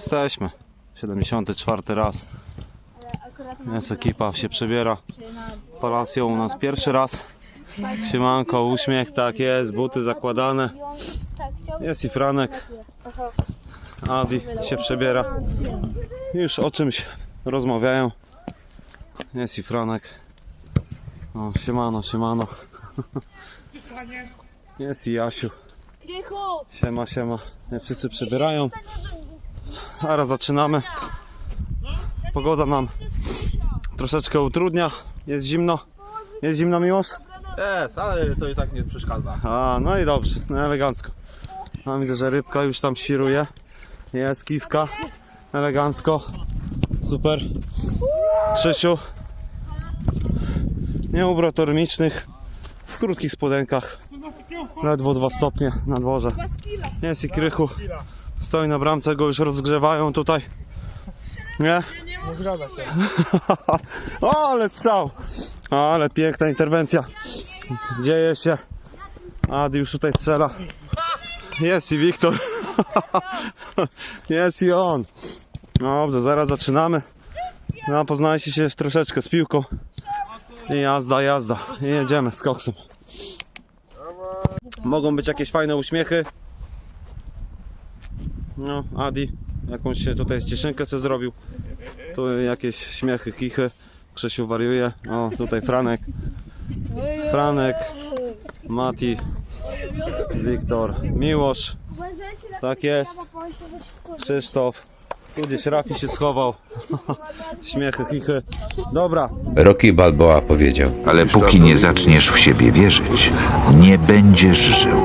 Jesteśmy. 74 raz. Jest ekipa, się przebiera. Palacją u nas pierwszy raz. Siemanko, uśmiech, tak jest, buty zakładane. Jest i Franek. Adi się przebiera. Już o czymś rozmawiają. Jest i Franek. O, siemano, siemano. Jest i Jasiu. Siema, siema. Nie wszyscy przebierają. Zaraz zaczynamy. Pogoda nam troszeczkę utrudnia. Jest zimno. Jest zimno, Miłosz? Jest, ale to i tak nie przeszkadza. A, no i dobrze, no elegancko. A widzę, że rybka już tam świruje. Jest kiwka. Elegancko. Super. Krzysiu. Nie ubrał termicznych. W krótkich spodenkach. Ledwo 2 stopnie na dworze. Jest i krychu. Stoi na bramce, go już rozgrzewają tutaj. Nie? Nie zgadza się. o, ale strzał! Ale piękna interwencja. Dzieje się. Adi już tutaj strzela. Jest i Wiktor. Jest i on. Dobrze, zaraz zaczynamy. No, poznajcie się troszeczkę z piłką. I jazda, jazda. I jedziemy z koksem. Mogą być jakieś fajne uśmiechy. No, Adi jakąś się tutaj cieszynkę sobie zrobił. Tu jakieś śmiechy, chichy. Krzysiu wariuje. O, tutaj Franek. Franek, Mati, Wiktor, Miłosz. Tak jest. Krzysztof. Tu gdzieś Rafi się schował. Śmiechy, chichy. Dobra, Rocky Balboa powiedział: Ale póki nie zaczniesz w siebie wierzyć, nie będziesz żył.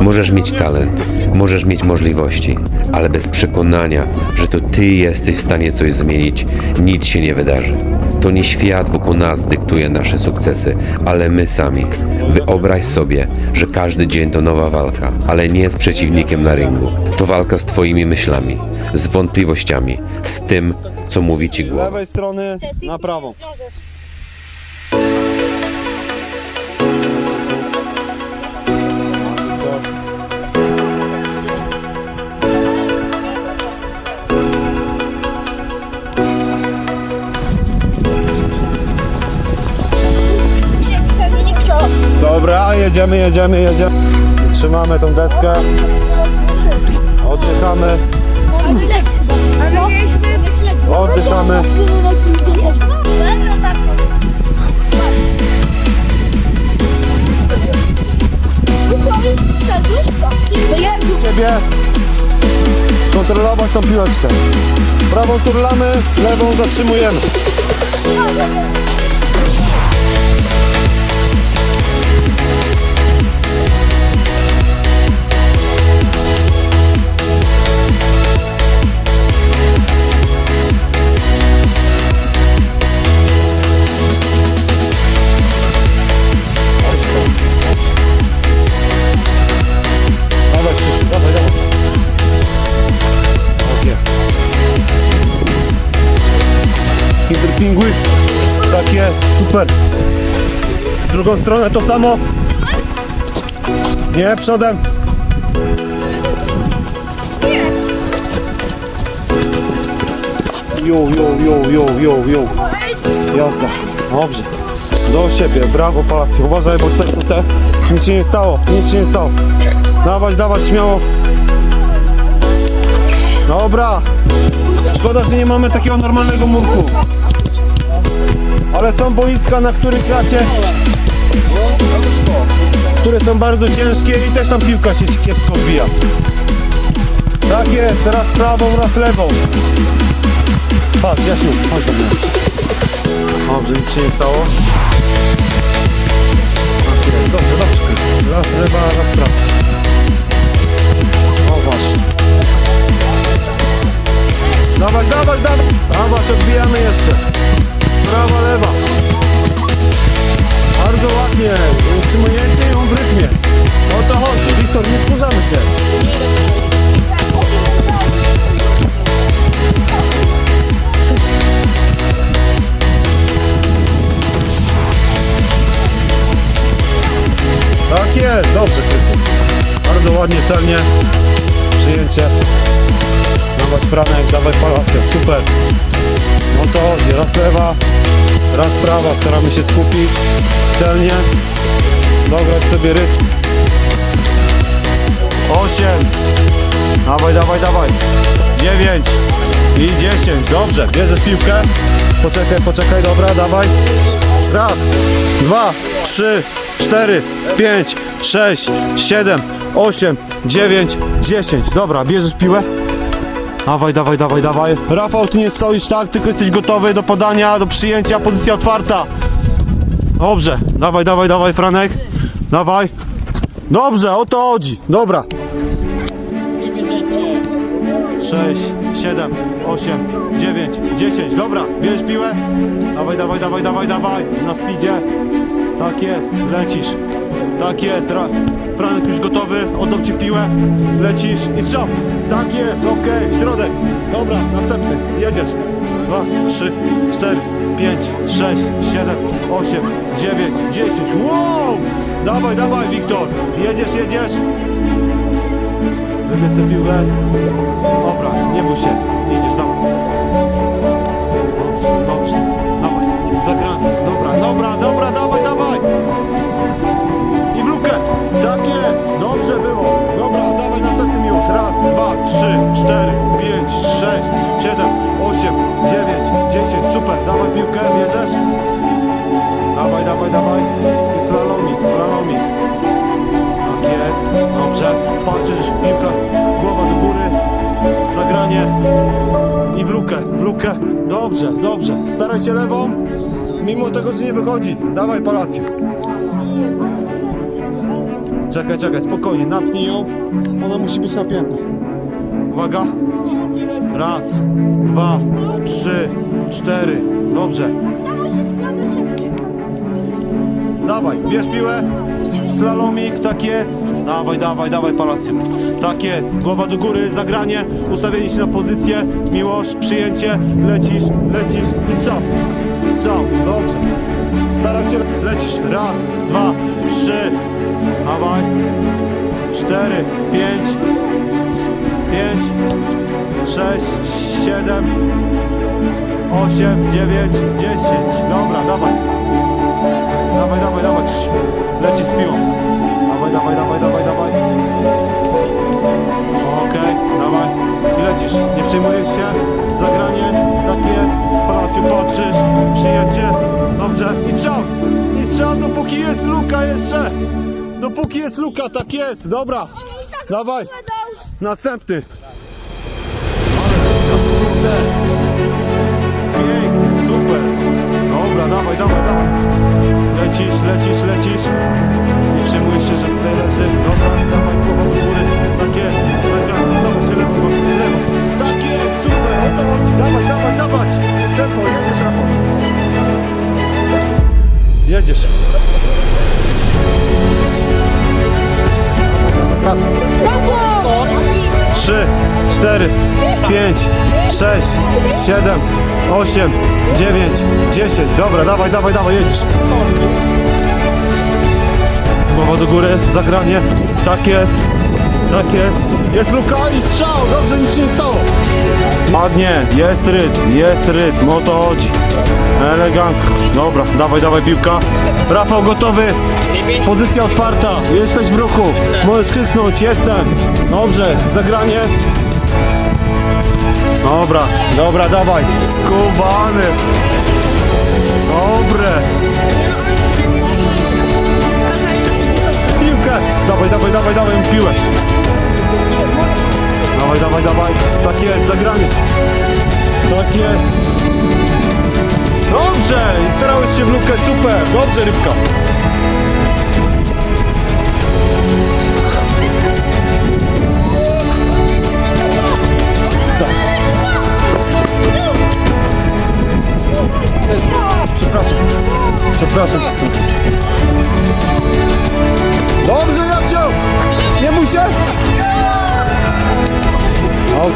Możesz mieć talent, możesz mieć możliwości, ale bez przekonania, że to ty jesteś w stanie coś zmienić, nic się nie wydarzy. To nie świat wokół nas dyktuje nasze sukcesy, ale my sami. Wyobraź sobie, że każdy dzień to nowa walka, ale nie z przeciwnikiem na ringu. To walka z twoimi myślami, z wątpliwościami, z tym, co mówi ci z głowa. lewej strony na prawą. Dobra, jedziemy, jedziemy, jedziemy. Trzymamy tą deskę. Oddychamy. Oddychamy. Ciebie kontrolować tą piłeczkę. Prawą turlamy, lewą zatrzymujemy. Super. W drugą stronę to samo. Nie, przodem. Jo, jo, jo, jo, jo, jo. Jasne. Dobrze. Do siebie, brawo Palacio. Uważaj, bo tutaj są te. Nic się nie stało, nic się nie stało. Dawać, dawać, śmiało. Dobra. Szkoda, że nie mamy takiego normalnego murku. Ale są boiska, na których gracie. Które są bardzo ciężkie i też tam piłka się kiepsko wbija. Tak jest, raz prawą, raz lewą. Patrz, Jasiu, chodź do mnie. Dobrze, nic się nie stało. Tak jest, dobrze, dobrze. Raz lewa, raz prawa. Przyjęcie. Dawać Franek, dawaj Palacio, super. No to raz lewa, raz prawa, staramy się skupić celnie, dograć sobie rytm. 8, dawaj, dawaj, dawaj, 9 i 10, dobrze, bierzesz piłkę, poczekaj, poczekaj, dobra, dawaj, raz, dwa, trzy, cztery, pięć, sześć, siedem, osiem, dziewięć, dziesięć, dobra, bierzesz piłę, Dawaj, dawaj, dawaj, dawaj. Rafał, ty nie stoisz tak, tylko jesteś gotowy do podania, do przyjęcia, pozycja otwarta. Dobrze, dawaj, dawaj, dawaj, Franek. Dawaj. Dobrze, o to chodzi. Dobra. 6, 7, 8, 9, 10. Dobra, bierz piłę. Dawaj, dawaj, dawaj, dawaj, dawaj. Na speedzie. Tak jest, lecisz. Tak jest. Ra- Franek już gotowy, oddał ci piłę. Lecisz i strzał. Tak jest, okej, w środek. Dobra, następny. Jedziesz. 2, 3, 4, 5, 6, 7, 8, 9, 10. Wow! Dawaj, dawaj, Wiktor. Jedziesz, jedziesz. Wybierz sobie piłkę. Dobra, nie bój się. Jedziesz, dawaj. Dobrze, dobrze. Dawaj, zagranie. Dobra, dobra, dobra, dawaj, 3, 4, 5, 6, 7, 8, 9, 10. Super, dawaj piłkę, bierzesz? Dawaj, dawaj, dawaj. Slalomik, slalomik. Tak jest, dobrze. Patrzysz, piłka, głowa do góry. Zagranie i w lukę, w lukę. Dobrze, dobrze. Staraj się lewą, mimo tego, że nie wychodzi. Dawaj, Palacio. Czekaj, czekaj, spokojnie, napnij ją. Ona musi być napięta. Uwaga. Raz, dwa, trzy, cztery. Dobrze. Dawaj, bierz piłę. Slalomik, tak jest. Dawaj, dawaj, dawaj, Palacio. Tak jest. Głowa do góry, zagranie, ustawienie się na pozycję, miłość, przyjęcie, lecisz, lecisz i strzał. Strzał, dobrze. Staraj się, lecisz. Raz, dwa, trzy. Dawaj. Cztery, pięć. Pięć, sześć, siedem, osiem, dziewięć, dziesięć. Dobra, dawaj. Dawaj, dawaj, dawaj. Leci z piłą. Dawaj, dawaj, dawaj, dawaj, dawaj. Okej, dawaj. I lecisz. Nie przejmujesz się. Zagranie. Tak jest. Palacio patrzysz. Przyjęcie. Dobrze. I strzał. I strzał, dopóki jest luka jeszcze. Dopóki jest luka, tak jest. Dobra. Dawaj. Następny. Pięknie, super. Dobra, dawaj, dawaj, dawaj. Lecisz, lecisz, lecisz. Nie przejmuj się, że 8, 9, 10. Dobra, dawaj, dawaj, dawaj, jedziesz. Głowa do góry, zagranie. Tak jest, tak jest. Jest luka i strzał, dobrze, nic się nie stało. Ładnie, jest rytm, jest rytm, o to chodzi. Elegancko. Dobra, dawaj, dawaj piłka. Rafał gotowy. Pozycja otwarta. Jesteś w ruchu. Możesz krzyknąć, jestem. Dobrze, zagranie. Dobra, dobra, dawaj. Skubany. Dobre. Piłkę. Dawaj, dawaj, dawaj, dawaj piłę. Dawaj, dawaj, dawaj. Tak jest, zagranie. Tak jest. Dobrze, starałeś się w lukę, super. Dobrze, rybka. Przepraszam. Przepraszam. Dobrze, Jasiu! Nie się! O.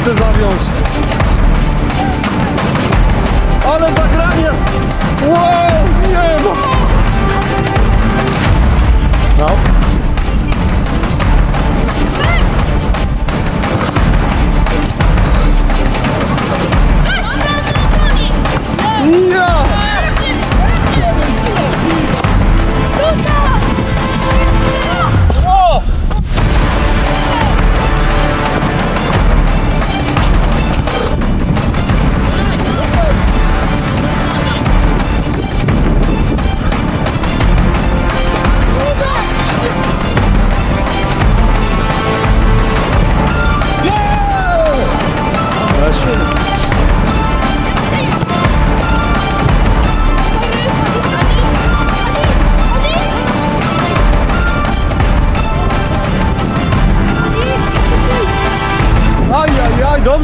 Kuba, buty zawiąż. Ale zagranie! Wow, nie ma! No.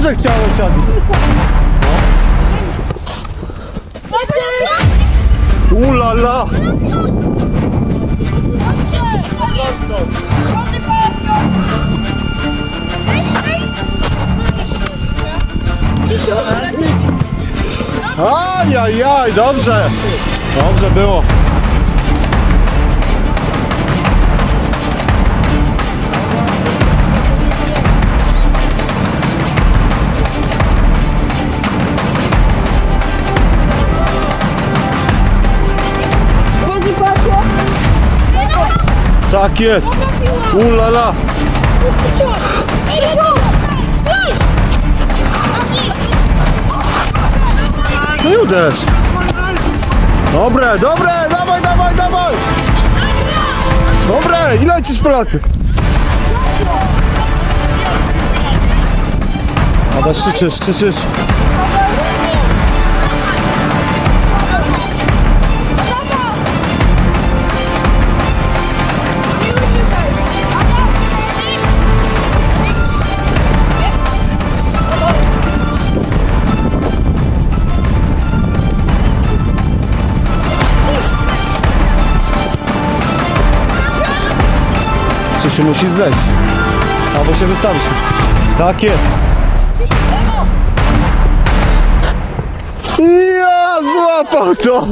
Dobrze chciałeś, Adi. Ula la! Aj, aj, aj, dobrze! Dobrze było. Tak jest! Ulala! No i uderz! Dobre, dobre, dawaj, dawaj, dawaj! Dobre, i lecisz Polacy! Adaś, krzyczysz, krzyczysz. Się musisz zejść? Albo się wystawić. Tak jest. Ja złapał to!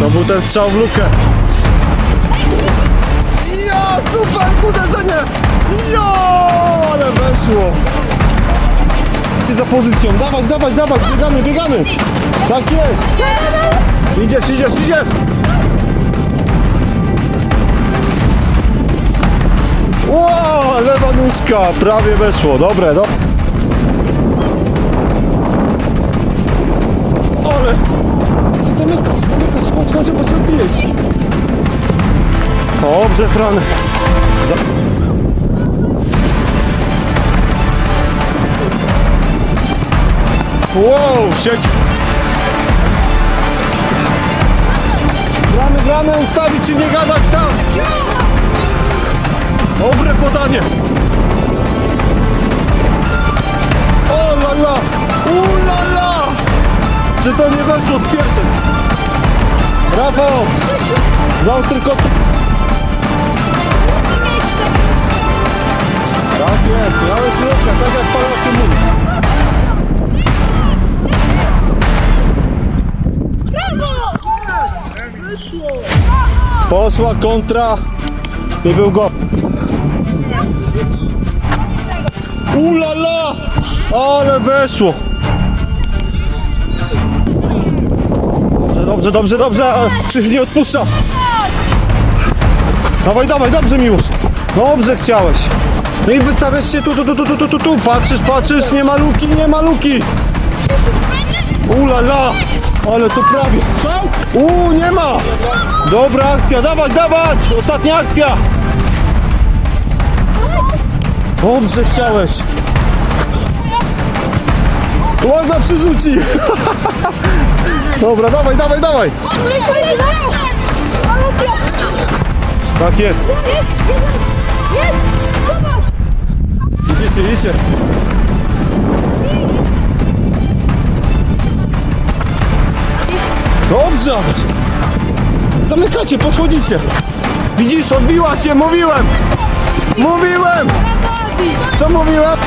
To był ten strzał w lukę. Ja, super uderzenie! Jo, ale weszło. Idźcie za pozycją, dawać, dawać, dawać, biegamy, biegamy. Tak jest. Idziesz, idziesz, idziesz. Ło, lewa nóżka, prawie weszło, dobre, do. Ale zamykasz, zamykasz, chodź, chodź, bo się odbijesz. Dobrze, Franek. Za... Wow, siedź. Gramy, gramy, ustawić czy nie gadać tam. Dobre podanie. O la la, u la la. Czy to nie weszło z pierwszym? Brawo! Za ostry kot. Tak jest, miałeś lukę, tak jak Palacy mówi. Poszła kontra i był go. Ulala! Ale weszło! Dobrze, dobrze, dobrze, dobrze! Krzyż nie odpuszczasz! Dawaj, dawaj, dobrze Miłosz. Dobrze chciałeś. No i wystawiasz się tu, tu, tu, tu, tu, tu, tu. Patrzysz, patrzysz, nie ma luki, nie ma luki. Ula la, ale to prawie. Uuu, nie ma. Dobra akcja, dawać, dawać. Ostatnia akcja. Dobrze chciałeś. Łaga przerzuci. Dobra, dawaj, dawaj, dawaj. Tak jest. Idziecie, idziecie. Dobrze. Zamykacie, podchodzicie. Widzisz, odbiła się, mówiłem. Mówiłem. Co mówiłem?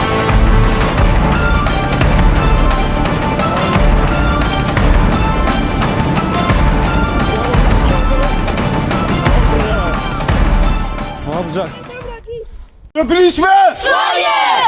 Dobrze. Zrobiliśmy! Swoje!